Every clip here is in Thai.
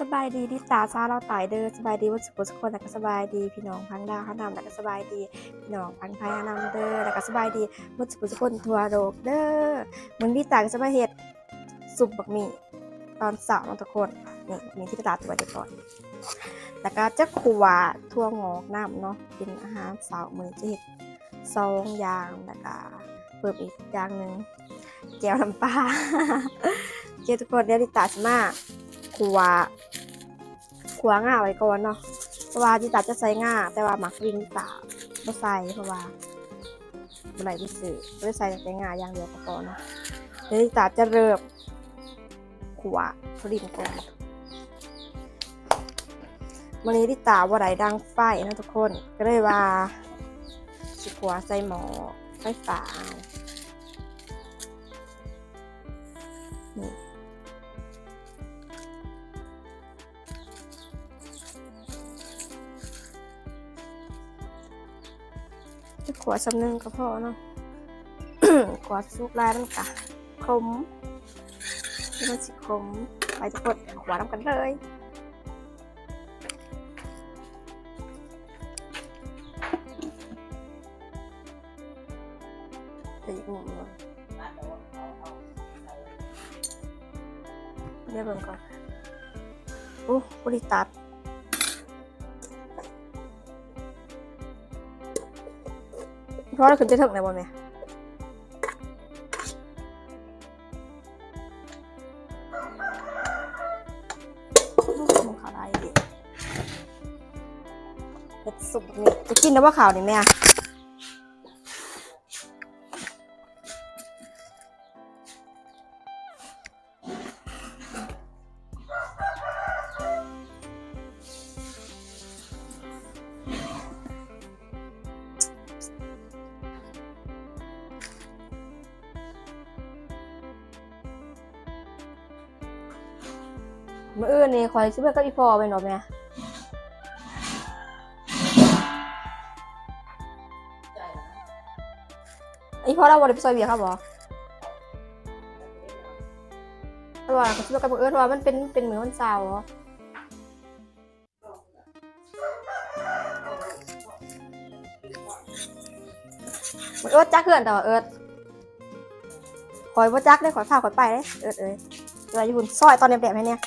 สบายดีดิตาซาเราตายเด้อสบายดีวัสุขสุขคนแล้วก็สบายดีพี่น้องพังดาวข้านำแล้วก็สบายดีพี่น้องพังไทยข้านำเด้อแล้วก็สบายดีวัสุขสุขคนทัวโลกเด้อมึงดิตาก็จะมาเฮ็ดสุปบักหมี่ตอนสาร์เนาะทุกคนนี่มีที่ตาตัวเดียวก่อนแล้วก็จะขวาทั่วงอกน้ำเนาะเป็นอาหารสาร์มื้อนจะเฮ็ดซองยางแล้วก็เพิ่มอีกอย่างหนึ่งแก้วน้ำปลาเจ้าทุกคนเดี๋ยวดิตาสิมาขัว ขัวง่าไว้ก่อนเนาะเพราะว่าจิตาจะใส่ง่าแต่ว่าหมักวินตาไม่ใส่เพราะว่าบ่ไหนที่สื่อไม่ใส่แต่ง่าอย่างเดียวก็พอเนาะเดี๋ยวจิตาจะเริ่มขัวฟรินก่อนวันนี้ดิตาว่าไหนดังไฟนะทุกคน ก็เลยว่าสิขัวใส่หมอไฟฟ้า วดสำนึงก็พอเนาะ ขวดซุกลายมันกะคมมันสิคมไปจะกดขวดน้ำกันเลยไปอีกมุมหนึงเรียบร้อยก่อนโอ้บริตัด เพราะเราขึ้นจะถึงในวันไหมมึงข่าวได้ดิเผ็ดสุกแบบนี่จะกินนะว่าข่าวนี่แม่เมื่ ออื่นนี่คอยซื้อไปกับอีพอไปหน่อยแม่อีพอเราบริไปซอยเบียร์ครับบอเพราะว่าเขาซื้อกับเออื่นเพราะว่ามันเป็นเป็นเหมือนวันเสาร์เหรอมันเอิร์ดจักเขื่อนแต่ว่าเอิร์ดคอยว่าจักได้คอยพาคอยไปเลยเอิร์ดเอ้ยเวลาอยู่บนซอยตอนแดดๆให้เนี่ย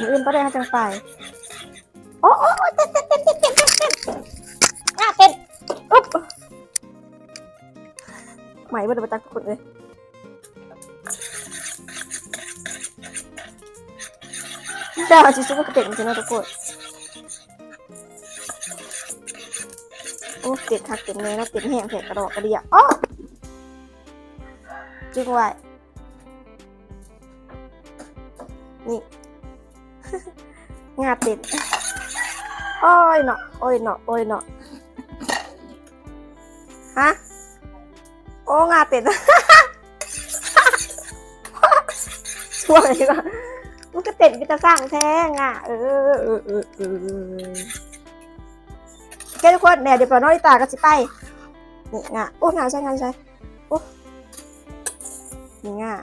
มืออื่นก็ได้ค่ะจังไปโอ้โอ้โอ้เต้นเต้นเต้นเต้นเต้นเต้นเต้นอะเต้นอุ๊บไหมบ่ได้มาจากทุกคนเลยแต่ว่าจิซุปก็เต้นจริงๆนะทุกคนโอ้เต้นคักเต้นเลยนะเต้นแห้งแผลกระดอกกระเดียอ๋อจึงไว้นี่ งาติด โอ้ยเนาะ โอ้ยเนาะ โอ้ยเนาะ ฮะ โอ้งาติดช่วยก่อนมันก็ติดก็จะสร้างแท้งอะ เออเออเออเออแกทุกคนเนี่ยเดี๋ยวปอน้อยตาก็สิไป นี่งะโอ้งาใช่งาใช่โอ้นี่งะ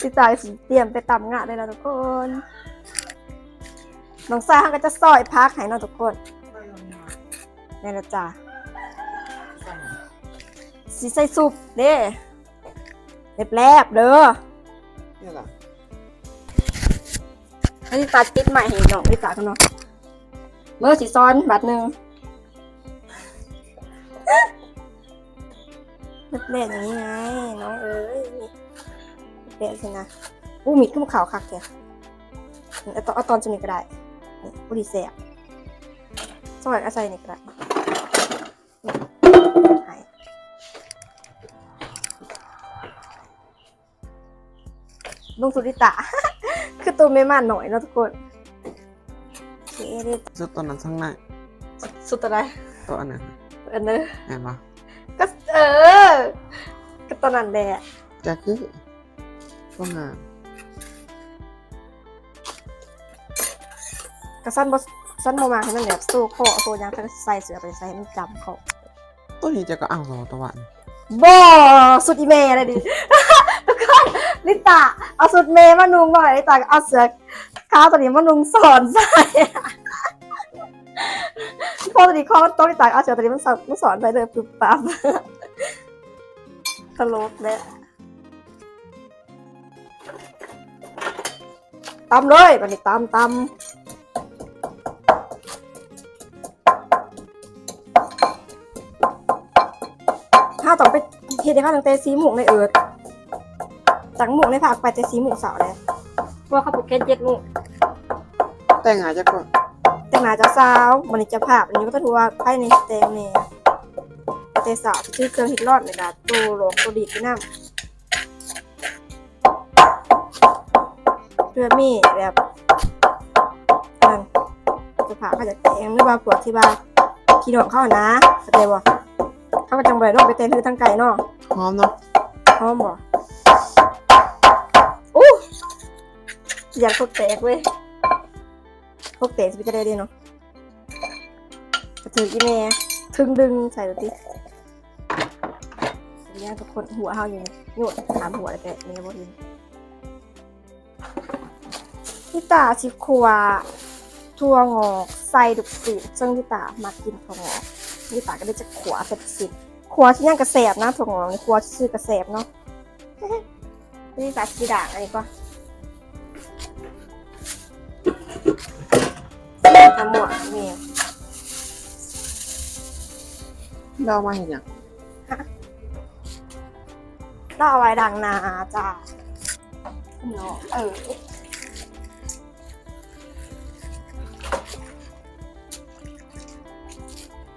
สิตายสิเตรียมไปตำงะได้แล้วทุกคนน้องสายเขาก็จะซอยพักให้เน้องทุกคนนี่ละจ้ะสีใส่ซุปเด้เรียบแลบเด้อนี่แหละอันนี้ตัดติดใหม่ให้น้องนี่ตากันเนาะเมื่อสีซ้อนบาทหนึ่งเรียบแลบอย่างนี้ไงน้องเอ้ย เรียบแลบสินะอู้มีขึ้นมาขาวคักแกเอาตอนเอาตอนจะมีก็ได้นี่บุรีเสียสวัสดีอาศัยนี่ก็ได้นี่ให้ลุงสุริตะ คือตัวไม่มาหน่อยเนาะทุกคนโอเคเรียบจุดตัวนั้นข้างในสุดอะไรตัวอันนั้นอันนั้นเห็นปะก็เออก็ตอนนั้นแหละจะคือ ก็งานก็สั้นบสั้นโมมาให้มันแบบสู้คอสู้ยังถ้าใส่เสือไปใส่ให้มันจำเขาตัวนี้จะก็เอาเราตัววันบ่สุดอีเมย์อะไรดิทุกคลิตาเอาสุดเมย์มานุงหน่อยลิตาก็เอาเสือขาวตัวนี้มานุงสอนใส่พอตัวนี้คอมันโตลิตาก็เอาเสือตัวนี้มันสอนมันสอนใส่เลยปุ๊บปั๊บตลกเลย ตำเลยบันนี้ตำตำถ้าต้องไปเฮ็ดให้ข้าวตั้งแต่สีหมูกในเอิร์ดจากหมูกในผักไปแต่สีหมูกเสาเลยเพราะว่าเขาปลูกแค่เจ็ดหมูกแต่งงานจะก่อนแต่งหน้าจะสาวมันนี้จะภาพอันนี้ก็ถือว่าภายในแตงเนี่ยแต่สาวชื่อเครื่องฮิตรอดเลยนะตัวหลงตัวดีดที่น้ำ พื่อมีแบบนั่นจะผ่าเขาจะแต่งหรือว่าปวดที่บ้านขี้ดอกเข้านะเข้าใจบ่เขาก็จังบริโนไปเต้นคือทั้งไก่เนาะหอมเนาะพร้อมบ่อู้อยากพกแตกเว้ยพกแตกจะไปจะได้ดีเนาะกระถืออีเมถึงดึงใส่ดูดิสัญญาณทุกคนหัวเฮาอยู่นี่หนวดถามหัวอะไรแกเมย์บ่ทิน พี่ตาชิครัวทั่วงอกใส่ดุกสิบซึ่งพี่ตามากินถั่วงอกพี่ตาก็ได้จะขวาเสร็จสิบครัวที่ย่างกระแสบนะถั่วงอกนี่ครัวที่ซื้อกระแสบเนาะนี่สาชีด่างอะไรก็ทำหมวกนี่เราเอามาเห็นอย่างเราเอาไว้ดังนาจ้าเนาะเออ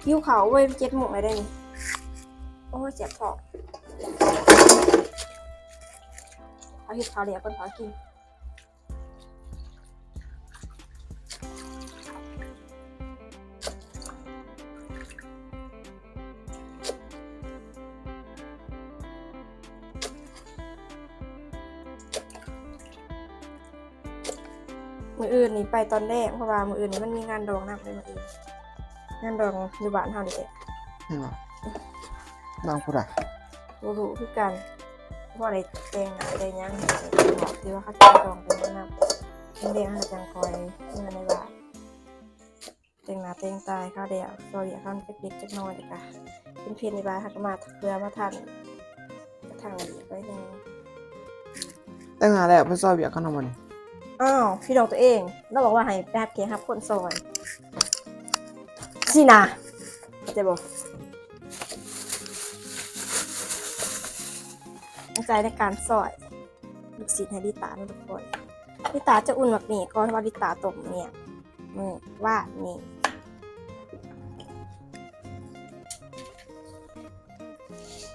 ยิ้วเขาเว้ยเจ็ดหมวกอะไรได้นี่โอ้เจ็บท้องเอาเห็ดเขาเหลียวคนขากินมืออื่นนี่ไปตอนแรกเพราะว่ามืออื่นนี่มันมีงานดองนักเลยมืออื่น งานดองอยู่บ้านเฮานี่แหละเห็นไหมลองพูดอะบ่รู้คือกันเพราะอะไรแต่งหน้าแต่งหยังบอกที่ว่าเขาจะดองเป็นแนะนำเป็นเด็กเขาจังคอยเมื่อในบ้านแต่งหน้าแต่งตายข้าวเดียวซอยเดียวข้าวเล็กๆจักหน้อยเด็กอะเป็นเพียนในบ้านเขาก็มาเพื่อมาทันกระทั่งอีกไว้หนึงแต่งงานแล้วไปซอยเบียร์กันทำไมนี่อ้าวพี่น้องตัวเองเราบอกว่าให้แปดเกครับคนซอย สินะเข้าใจบ่ตั้งใจในการซอยลูกศิษย์ให้ดิตานะทุกคนดิตาจะอุ่นแบบนี้ก่อนว่าดิตาต้มเนี่ยมือว่านี่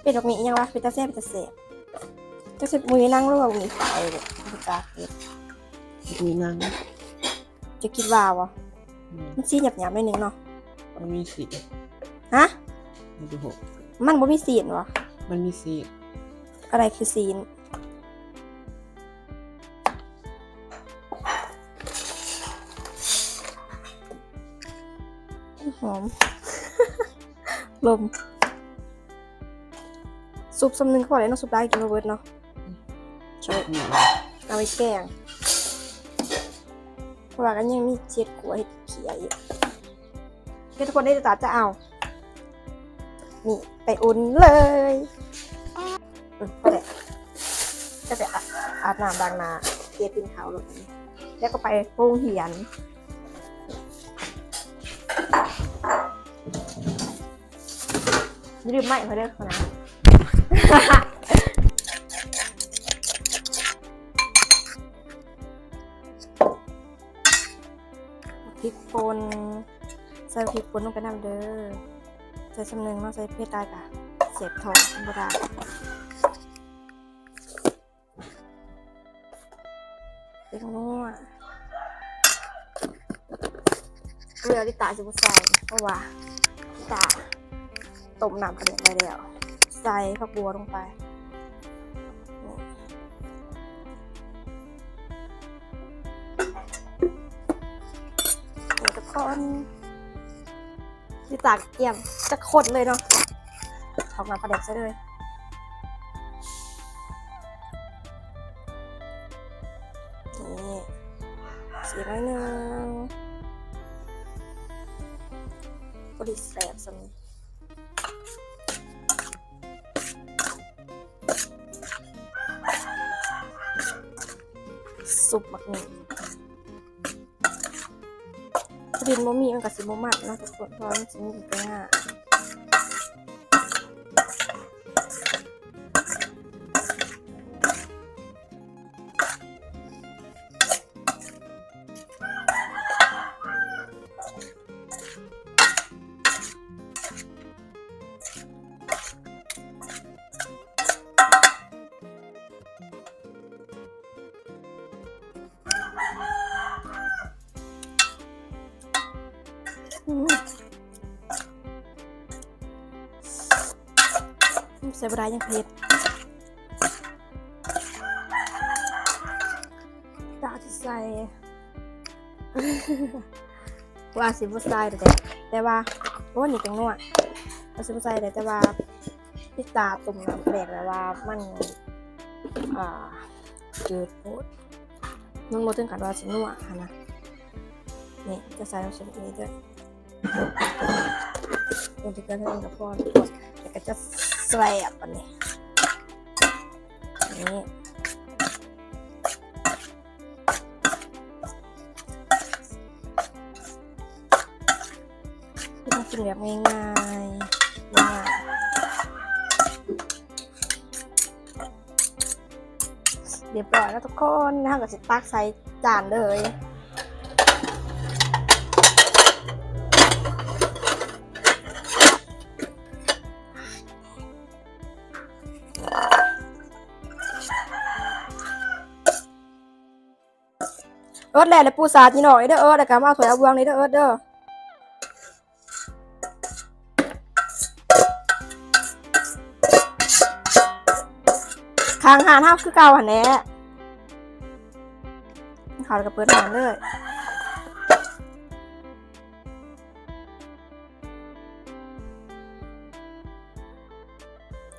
เป็นแบบนี้ยังวะเป็นตาแซ่บเป็นตาแซ่บจะสิบมือนั่งร่วงมีไฟเลยดิตาเฮ็ดมีนางจะคิดว่าวะมันซีหยับหยับๆหน่อยนึงเนาะ มันมีสีฮะมันดูหกมันบ่มีซีนวะมันมีสีอะไรคือซีนหอม ลม ซุปสำนึงเขาบอกเลยเนาะซุปได้กินมาเบิร์ดเนาะช่วยเนี่ยเอาไว้แกงเพราะว่ากันยังมีเจ็ดขัวให้เขียอีก ให้ทุกคนได้ตัดจะเอา นี่ไปอุ่นเลยอืมก็ได้ก็จะอาบน้ำดังนาเกปินเขาลงนี้แล้วก็ไปโรงเหียนอย่าลืมไม่เขาเด้อเขานะพริกป่น ส่พริกป่นลงไปน้ำเด้อใส่สำนึงเนาะใส่เพชรได้กะเสียบทองบ่ได้เป็นนัวเกลือที่ตาจะบ่ใส่เพราะว่าตาต้มน้ำกระเด็นไปแล้วใส่ผักบัวลงไปากเอี่ยมจะขดเลยเนาะทองมาประเด็กซะเลยนี่สีไรเนึ่งบดิแสบสมสุปมากเนึ่ง ดินบ่มีมันก็สิบ่มักเนาะทุกคนเพราะมันสิมีอีกง่า บร้ายยังเผ็ดตาที่ใส่ว่าสิบ่ใส่แต่แต่ว่าโอ้นี่จังนวดว่าสิบ่ใส่แต่แต่ว่าพิตาตุ่มน้ำแปลกแล้วว่ามันอ่าจืดโพดมันบ่ถึงกับว่าสินัวหันนะนี่จะใส่น้ำส้มตรงนี้ด้วยตรงที่กระเทียมกับพอนแล้วก็จะ แสบอันนี้นี่ที่ต้องกินแบบง่ายๆง่ายๆเรียบร้อยแล้วทุกคนนะคะก็จะตักใส่จานเลย อิร์ดและและปูสาดนี่หน่อยเด้อเอิร์ดแล้วก็มาเอาถ้วยเอาบวงนี่เด้อเอิร์ดเด้อข้างหานห้าคือเก่าหันแน่เขาวก็เปิดหานเลย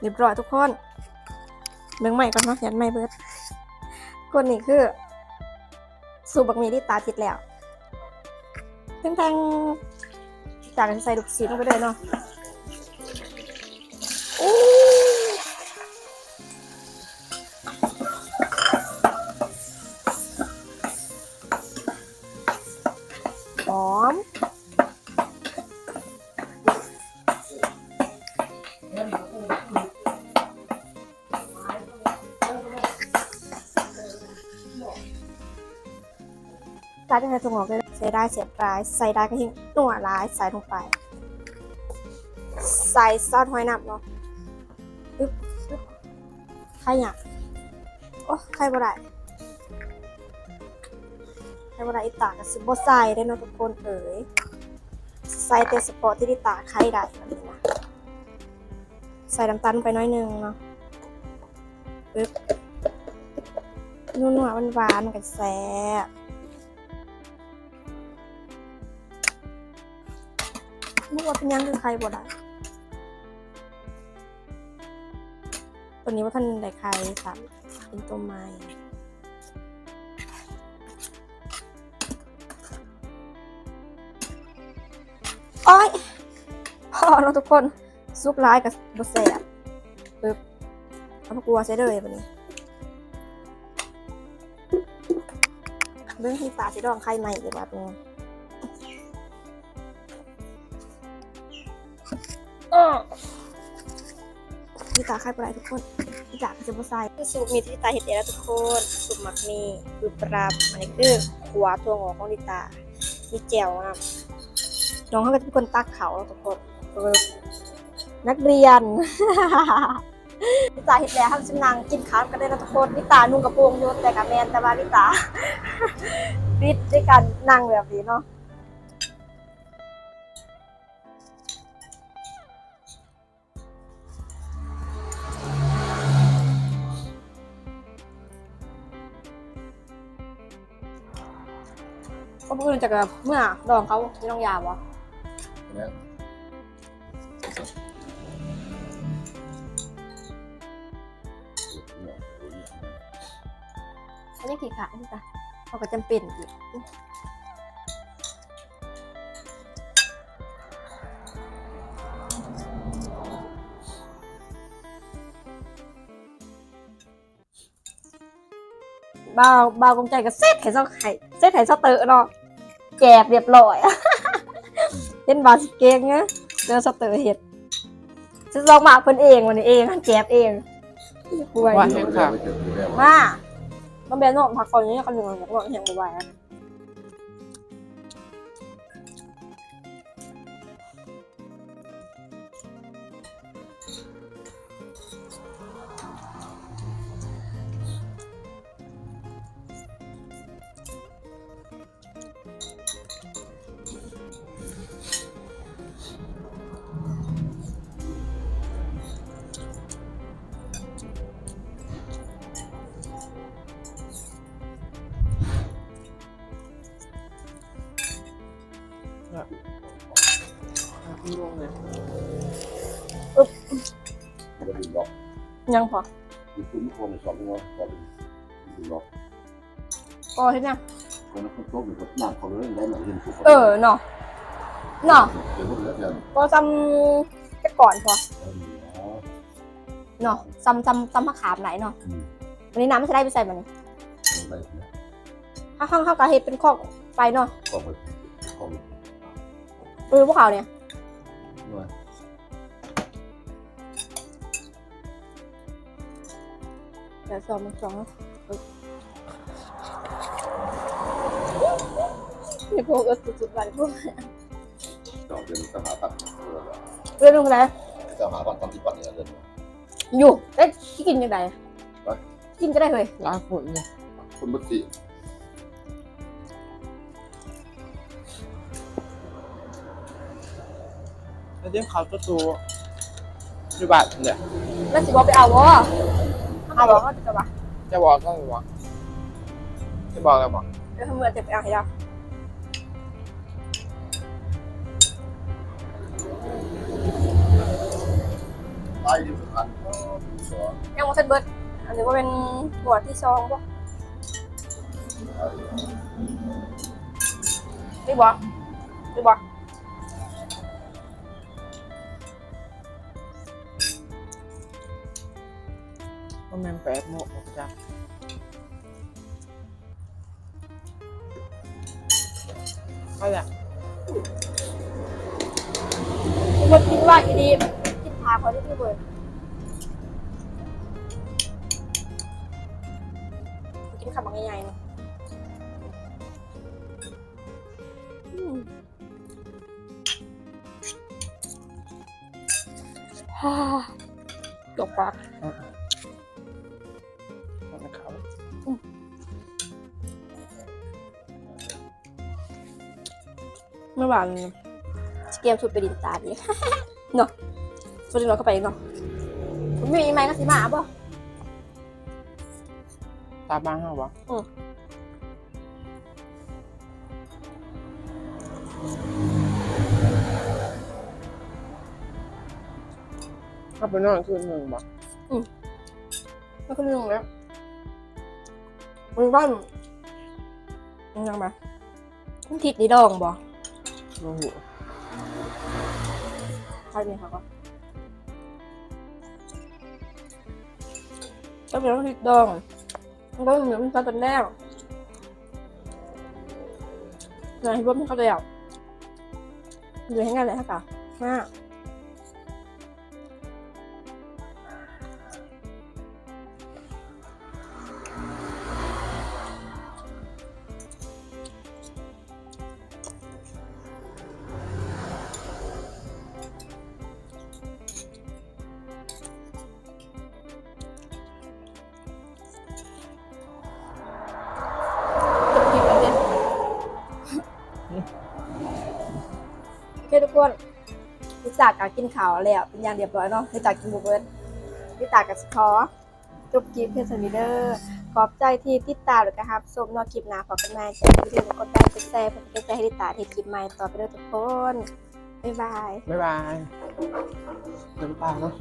เรียบร้อยทุกคนเบิ่งใหม่ก่อนเนาะยันใหม่เบิร์ดคนนี้คือ สูบบักมีที่ตาทิดแล้วเพ่งแพงจากกันใส่ลูกศิษย์ลงไปเลยเนาะ ตาจะใส่ถุงออกเลยใส่ได้เสียบร้าย ใส่ได้ก็ทิ้งหนัวร้ายใส่ลงไป ใส่ซอสหอยนับเนาะอึ๊บอึ๊บใครอยากโอ้ใครบ่ได้ใครบ่ได้อีตากับซิบใส่ได้เนาะทุกคนเอ๋ยใส่แต่สปอร์ตที่ดิตาใครได้ใส่น้ำตาลไปน้อยนึงเนาะอึ๊บนัวๆหวานกันแซ่บ ว่าเป็นยังคือใครบ่ได้ตัวนี้ว่าท่านได้ใครค่ะเป็นตัวไม้โอ้ยพอแล้วทุกคนซุกร้ายกับบแสบปึ๊บเอาพวกลัวใช้เลยแบบนี้เรื่องที่ตาสีดองไข่ใหม่ดีกว่าตรงนี้ พี่ตาใครปลายทุกคนพี่ตาก็จะมาใส่คือสูตรมีที่ตาเห็ดเอแล้วทุกคนสูตรหมักมีคือปรับอันนี้คือขัวตัวงอกของลิตามีแจ่วนะน้องเขาก็จะเป็นคนตักเขาทุกคนคือนักเรียนลิตาเห็ดแล้วทำชิมนางกินข้าวกันได้นะทุกคนลิตานุ่งกระโปรงโยนแต่กับแมนแต่ว่าลิตาปิดด้วยกันนั่งแบบนี้เนาะ ก็พูดจากบเมื่อดองเขาที่น้องยาวะแล้วเขาเรียกขี่ขาใช่ปะเขาก็จำเป็นอีกบ่าวบ่าวกงใจก็เซ็ตไข่ซอกไข่เซ็ตไข่ซอกเตอเนาะ แจบเรียบร้อยเป็นบาสิเกงเนะเจอซอกเตอเห็ดซื้อซองหมากเพิ่นเองวันนี้เองแจบเองป่วยว่าอยู่แห้งค่ะมามันเป็นนอกผักคนนี้คนหนึ่งอยากบอกเห็นบ่อยๆ จะดึงล็อกยังพอมีตุ้มโคมสองงอก่อนดึงล็อกก็เห็นยังคนนั้นโต๊ะอยู่กับหน้าเขาเลยได้หนังเห็นสุดเออเนาะเนาะเดี๋ยวมันแล้วกันก็ซ้ำแต่ก่อนพอเนาะซ้ำซ้ำซ้ำมะขามไหนเนาะวันนี้น้ำไม่ใช่ได้ไปใส่มันไปเนี่ยถ้าข้างเข้ากระเฮ็ดเป็นข้อไปเนาะก็ไปก็ไปเออพวกเขาเนี่ย ด้วยเดี๋ยวสองมันสองนี่พวกเออสุดๆไปพวกจอบเป็นสหปัตย์เรื่องอะไรสหปัตย์ตามที่ปัตย์เนี่ยเดินอยู่ได้ที่กินยังไงกินก็ได้เลยล้างฝนเนี่ยคนบัตรีแล้วเดี๋ยวเขาจะตัวอยู่บ้านเนี่ยแล้วสิบอกไปเอาวะ เอาวะก็จะวะจะบอกก็บอกจะบอกก็บอกเดี๋ยวทำเมื่อจะไปเอาให้เราตายที่สำคัญสองยังว่าเซนเบิร์ดอันนี้ว่าเป็นหัวที่ซองปะนี่บอนี่บอก็ แม่งแปดโมงออกจากก็แหละหมดกินว่าอีดีกินพาเขาที่ที่เบิร์ดกินขับบางใหญ่ๆเนาะอืมฮ่าจบปาก เมื่อวานเกมสุดไปดินตาดีเนาะสุดที่เราเข้าไปเนาะคุณมีไหมก็สิมาบ่ตาบ้างเหรอวะอืมถ้าไปนอนคืนหนึ่งบอกไม่ขึ้นลงแล้วมันบ้านยังไงมันทิศนี่ดองบ่ โอ้โหใช่ไหมคะก็ก็เป็นทิศดองมันก็เหมือนมันตอนแรก รู้จักการกินข้าวแล้วเป็นอย่างเรียบร้อยเนาะรู้จักกินบุเบิร์ดรู้จักกับสคอจบกิฟเพจสมิเดอร์ขอบใจที่ติดตามเลยนะครับชมนอกคลิปหน้าขอบคุณมากจ้ะที่ดูกดไลค์กดแชร์เพื่อเป็นกำลังใจให้ติดตามที่คลิปใหม่ต่อไปด้วยทุกคนบ๊ายบายบ๊ายบายน้ำตาเนาะ